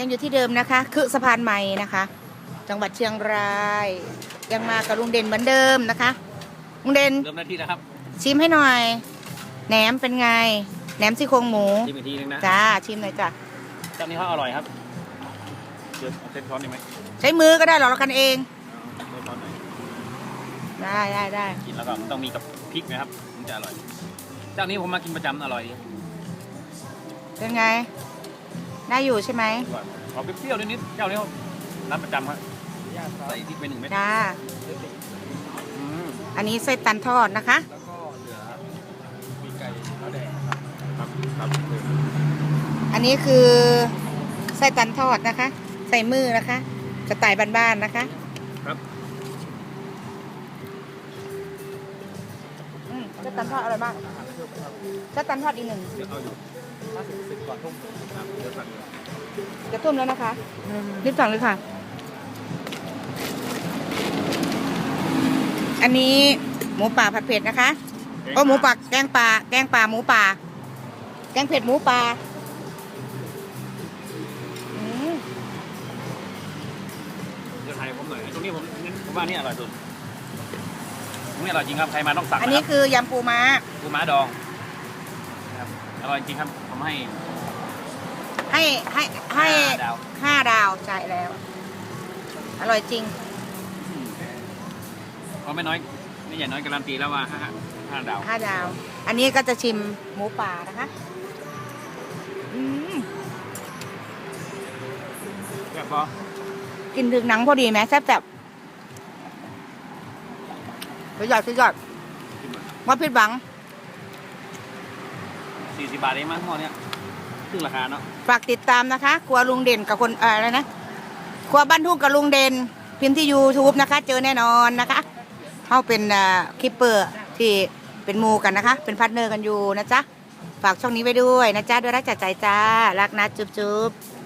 ยังอยู่ที่เดิมนะคะ คือสะพานใหม่นะคะ จังหวัดเชียงราย ยังมากับลุงเด่นเหมือนเดิมนะคะลุงเด่นเริ่มหน้าที่แล้วครับ ชิมให้หน่อยแหนมเป็นไงแหนมซี่โครงหมูชิมอีกทีนึงนะจ้าชิมหน่อยจ้ะเจ้านี้เขาอร่อยครับเดี๋ยวเอาเส้นช้อนได้ไหมใช้มือก็ได้หรอกเรากันเองเอาเส้นช้อนหน่อยได้ได้ได้กินแล้วก็ต้องมีกับพริกนะครับมันจะอร่อย เจ้านี้ผมมากินประจำอร่อยดีเป็นไง ได้อยู่ใช่ไหมว่าออกเปรี้ยวๆนิดๆเจ้านี้เขาร้านประจำครับใส่พริกไปหนึ่งเม็ดจ้าอืมอันนี้ไส้ตันทอดนะคะ แล้วก็เหลือมีไก่ข้าวแดงครับครับอันนี้คือไส้ตันทอดนะคะ ใส่มือนะคะสไตล์บ้านๆนะคะ ครับอืมไส้ตันทอดอร่อยมากไส้ตันทอดอีกหนึ่ง เดี๋ยวเอาอยู่ห้าสิบสิบก่อนทุ่มครับเดี๋ยวสั่งจะทุ่มแล้วนะคะ รีบสั่งเลยค่ะ อันนี้หมูป่าผัดเผ็ดนะคะโอ้หมูป่าแกงป่าแกงป่าหมูป่า แกงเผ็ดหมูป่าอืมเดี๋ยวไทยผมหน่อยตรงนี้ผมผมว่านี่อร่อยสุดตรงนี้อร่อยจริงครับใครมาต้องสั่งอันนะนี้ครับคือยำปูม้าปูม้าดองนะครับ อร่อยจริงครับผมให้ ให้ให้ให้ห้าดาว ห้าดาวจ่ายแล้ว อร่อยจริงก็ไม่น้อยไม่ใหญ่น้อยการันตีแล้วว่าห้าห้าดาวห้าดาว อันนี้ก็จะชิมหมูป่านะคะอืมแค่พอกินถึงหนังพอดีไหมแซ่บแซ่บสุดยอดสุดยอดว่าผิดหวัง สี่สิบบาทเองมั้งหม้อเนี้ยครึ่งราคาเนาะฝากติดตามนะคะครัวลุงเด่นกับคนเอ่ออะไรนะครัวบ้านทุ่งกับลุงเด่นพิมพ์ที่ YouTube นะคะ เจอแน่นอนนะคะเขาเป็นอ่อคลิปเปอร์ที่เป็นหมูกันนะคะ เป็นพาร์ทเนอร์กันอยู่นะจ๊ะ ฝากช่องนี้ไว้ด้วยนะจ๊ะด้วยรักจากใจจ้า รักนะจุ๊บจุ๊บ